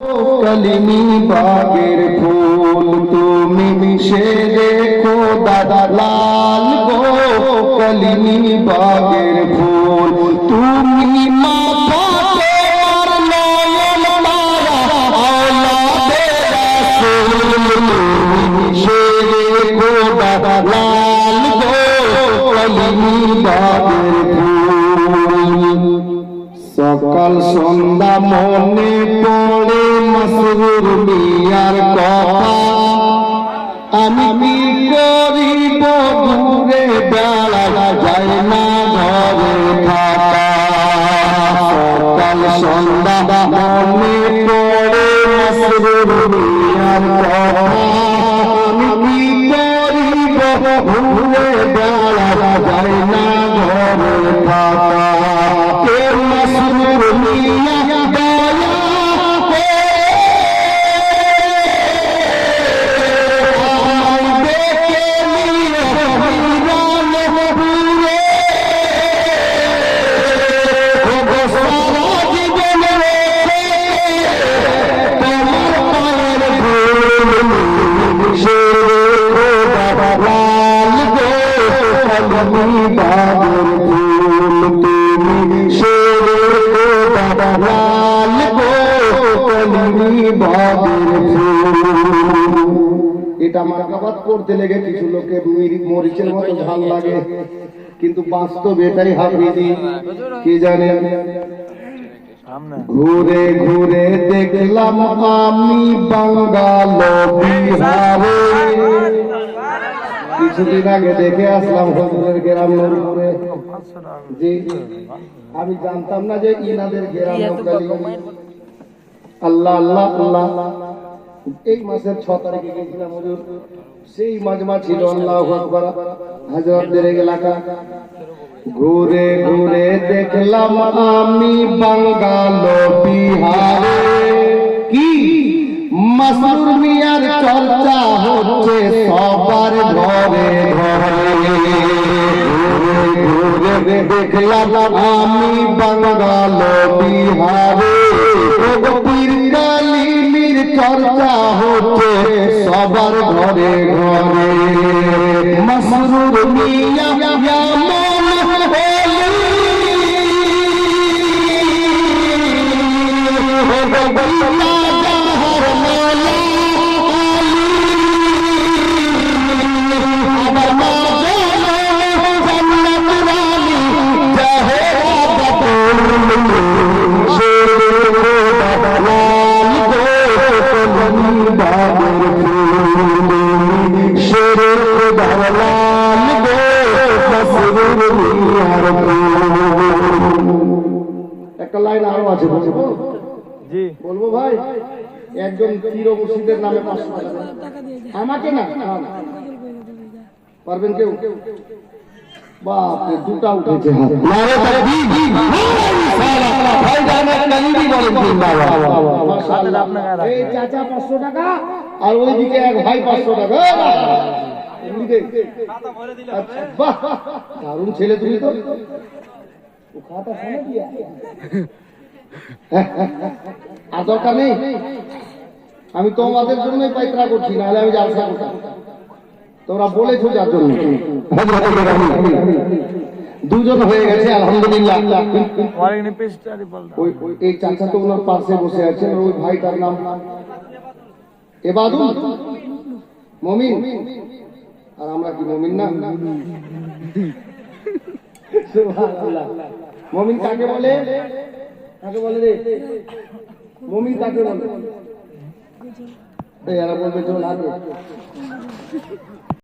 কলিমি বাগের ফুল, তুমি সে দেখো দাদা লাল গো। কলিমি বাগের ফুল, তুমি মাথা তোমার নয়ন তারা আমি কি এটা মার্কাবাদ করতে লেগে কিছু লোকে মরিচের মতো ঝাল লাগে। কিন্তু বাস্তব এটাই কি জানে? ঘুরে ঘুরে দেখলাম আমি বাঙ্গাল বিহারে। কিছুদিন আগে দেখে আসলাম হজুরের গ্রাম নরপুরে জি আমি জানতাম না যে ইনাদের গ্রাম নৌকালি আল্লাহ আল্লাহ আল্লাহ। এই মাসের ছ তারিখে গেছিলাম হুজুর। সেই মাজমা ছিল আল্লাহ হাজরতদের এলাকা। ঘুরে ঘুরে দেখলাম আমি বাঙ্গাল বিহারে। কি? মাসুর মিয়ার চর্চা হচ্ছে সবার ঘরে ঘরে। দেখলাম আমি বাঙ্গাল বিহারে। পীর কালিমির চর্চা হচ্ছে সবার ঘরে ঘরে। মসরুর মিয়া মন যেমন একটা লাইন আরও আছে বলব জি বলব ভাই একজন পীর মুর্শিদের নামে আমাকে না। পারবেন কেউ? বাপরে দুটা উঠেছে হাত। নারে তাকবীর, ভাই জানে কালিদি বলেন জিন্দাবাদ। মাশাআল্লাহ। এই চাচা পাঁচশো টাকা আর ওইদিকে এক ভাই পাঁচশো টাকা? আচ্ছা, বাহ, দারুণ ছেলে তুমি তো। খাতা দিয়া। আর দরকার নেই। আমি তোমাদের জন্যই পাইত্রা করছি নাহলে আমি জালসা করতাম। তোমরা বলেছ যার জন্য। দুজন হয়ে গেছে আলহামদুলিল্লাহ। এই চাচা তো ওনার পাশে বসে আছেন ওই ভাইটার নাম এবাদুল। মমিন। আর আমরা কি মমিন না। মমিন কাকে বলে? কাকে বলে রে? মমিন কাকে বলে? এরা বলবে চল আগে।